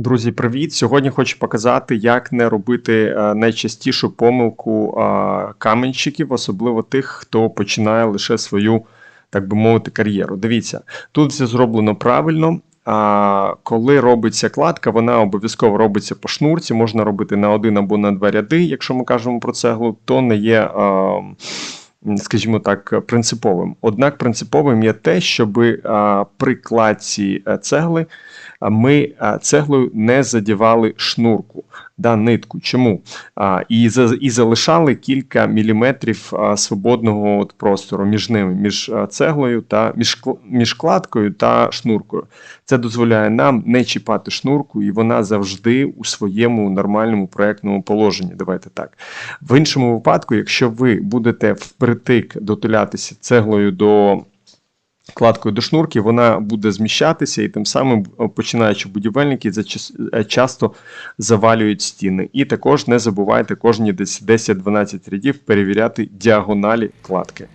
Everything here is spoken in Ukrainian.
Друзі, привіт! Сьогодні хочу показати, як не робити е, найчастішу помилку е, каменщиків, особливо тих, хто починає лише свою, так би мовити, кар'єру. Дивіться, тут все зроблено правильно. Коли робиться кладка, вона обов'язково робиться по шнурці, можна робити на один або на два ряди, якщо ми кажемо про цеглу, то не є. Е, Скажімо так, принциповим. Однак принциповим є те, щоб при кладці е, цегли ми цеглою не задівали шнурку, да, нитку. Чому? А, і, і залишали кілька міліметрів а, свободного от простору між ними, між цеглою та між, між кладкою та шнуркою. Це дозволяє нам не чіпати шнурку, і вона завжди у своєму нормальному проектному положенні. Давайте так. В іншому випадку, якщо ви будете впритик дотулятися цеглою до кладкою до шнурки, вона буде зміщатися, і тим самим е, починаючи будівельники е, часто завалюють стіни. І також не забувайте кожні десь 10-12 рядів перевіряти діагоналі кладки.